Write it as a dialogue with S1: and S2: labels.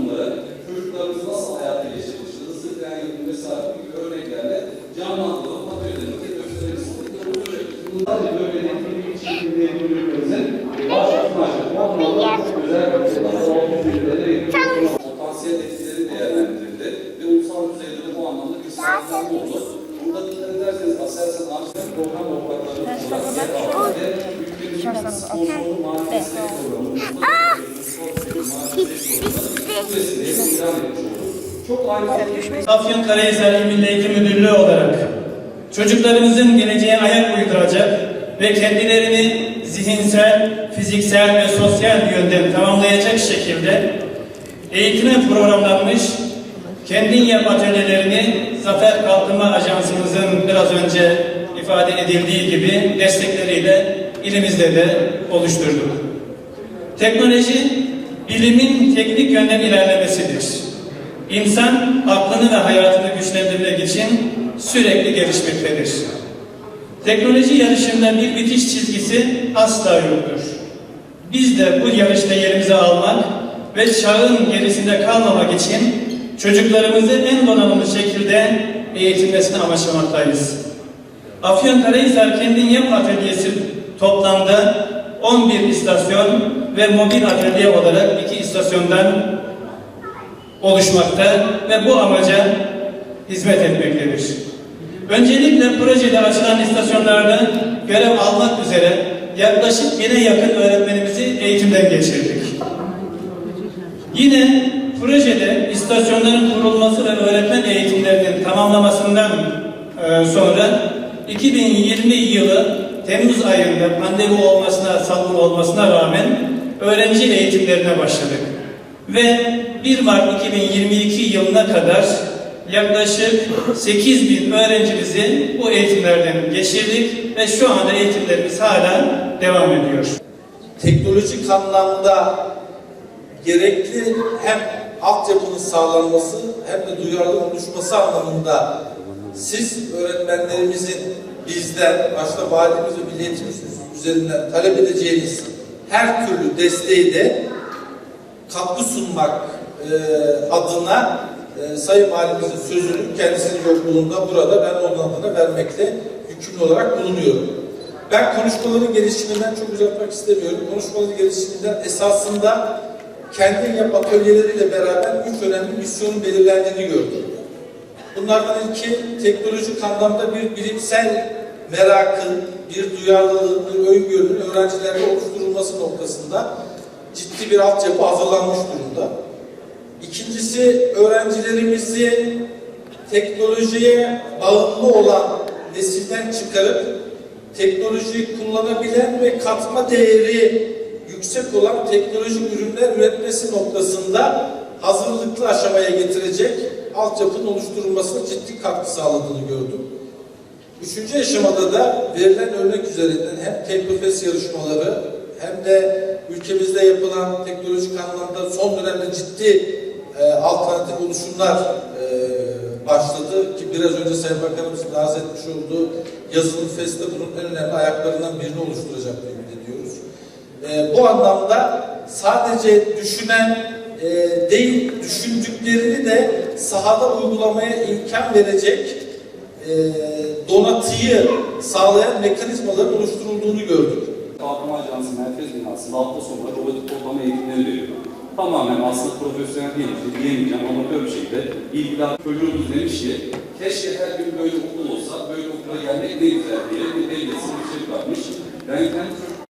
S1: bunları çocuklarımız nasıl hayatta geçirmiş, ıslık yani vesaire gibi örneklerle canlandırıp atölyelerimizi gösterebilirsiniz. Sadece böyle netliği içinde bölümlerimizin başlık başlık çok özel bir potansiyel etkileri değerlendirildi ve ulusal düzeyde de bu anlamda bir sağlam oldu. Burada dikkat ederseniz Aselsan Arşiv program ortakları olarak yer aldı ve ülkemizin çok ayrı
S2: Afyonkarahisar İl Milli Eğitim Müdürlüğü olarak çocuklarımızın geleceğe ayak uyduracak ve kendilerini zihinsel, fiziksel ve sosyal yönden tamamlayacak şekilde eğitime programlanmış kendin yap atölyelerini Zafer Kalkınma Ajansımızın biraz önce ifade edildiği gibi destekleriyle ilimizde de oluşturduk. Teknoloji, bilimin teknik yönden ilerlemesidir. İnsan aklını ve hayatını güçlendirmek için sürekli gelişmektedir. Teknoloji yarışında bir bitiş çizgisi asla yoktur. Biz de bu yarışta yerimizi almak ve çağın gerisinde kalmamak için çocuklarımızı en donanımlı şekilde eğitilmesini amaçlamaktayız. Afyonkarahisar Kendin Yap Atölyesi toplamda 11 istasyon ve mobil atölye olarak iki istasyondan oluşmakta ve bu amaca hizmet etmektedir. Öncelikle projede açılan istasyonlarda görev almak üzere yaklaşık bine yakın öğretmenimizi eğitimden geçirdik. Yine projede istasyonların kurulması ve öğretmen eğitimlerinin tamamlamasından e, sonra 2020 yılı Temmuz ayında pandemi olmasına, salgın olmasına rağmen öğrenci eğitimlerine başladık. Ve 1 Mart 2022 yılına kadar yaklaşık 8 bin öğrencimizi bu eğitimlerden geçirdik ve şu anda eğitimlerimiz hala devam ediyor.
S3: teknolojik anlamda gerekli hem altyapının sağlanması hem de duyarlı oluşması anlamında siz öğretmenlerimizin bizden, başta valimiz ve milli eğitim üzerinden talep edeceğiniz her türlü desteği de katkı sunmak e, adına e, Sayın Valimizin sözünü kendisinin yokluğunda burada ben onun adına vermekle yükümlü olarak bulunuyorum. Ben konuşmaların gelişiminden çok uzatmak istemiyorum. Konuşmaların gelişiminden esasında kendi yap atölyeleriyle beraber üç önemli misyonun belirlendiğini gördüm. Bunlardan ilki teknolojik anlamda bir bilimsel merakın, bir duyarlılığın, bir öngörünün öğrencilerde oluşturulması noktasında ciddi bir altyapı hazırlanmış durumda. İkincisi öğrencilerimizi teknolojiye bağımlı olan nesilden çıkarıp teknolojiyi kullanabilen ve katma değeri yüksek olan teknolojik ürünler üretmesi noktasında hazırlıklı aşamaya getirecek altyapının oluşturulmasına ciddi katkı sağladığını gördüm. Üçüncü aşamada da verilen örnek üzerinden hem Teknofest yarışmaları hem de ülkemizde yapılan teknolojik anlamda son dönemde ciddi e, alternatif oluşumlar e, başladı ki biraz önce Sayın Bakanımızın arz etmiş olduğu yazılım festi bunun en önemli ayaklarından birini oluşturacak diye ümit ediyoruz. E, bu anlamda sadece düşünen e, değil, düşündüklerini de sahada uygulamaya imkan verecek donatıyı sağlayan mekanizmaların oluşturulduğunu gördük.
S1: Kalkınma Ajansı Merkez Binası'nda hafta sonları robotik kodlama eğitimleri veriyor. Tamamen aslında profesyonel değil, diyemeyeceğim amatör bir şekilde ilgili çocuğumuz demiş ki keşke her gün böyle okul olsa, böyle okula gelmek ne güzel diye bir belgesini bir şey yapmış. Ben kendi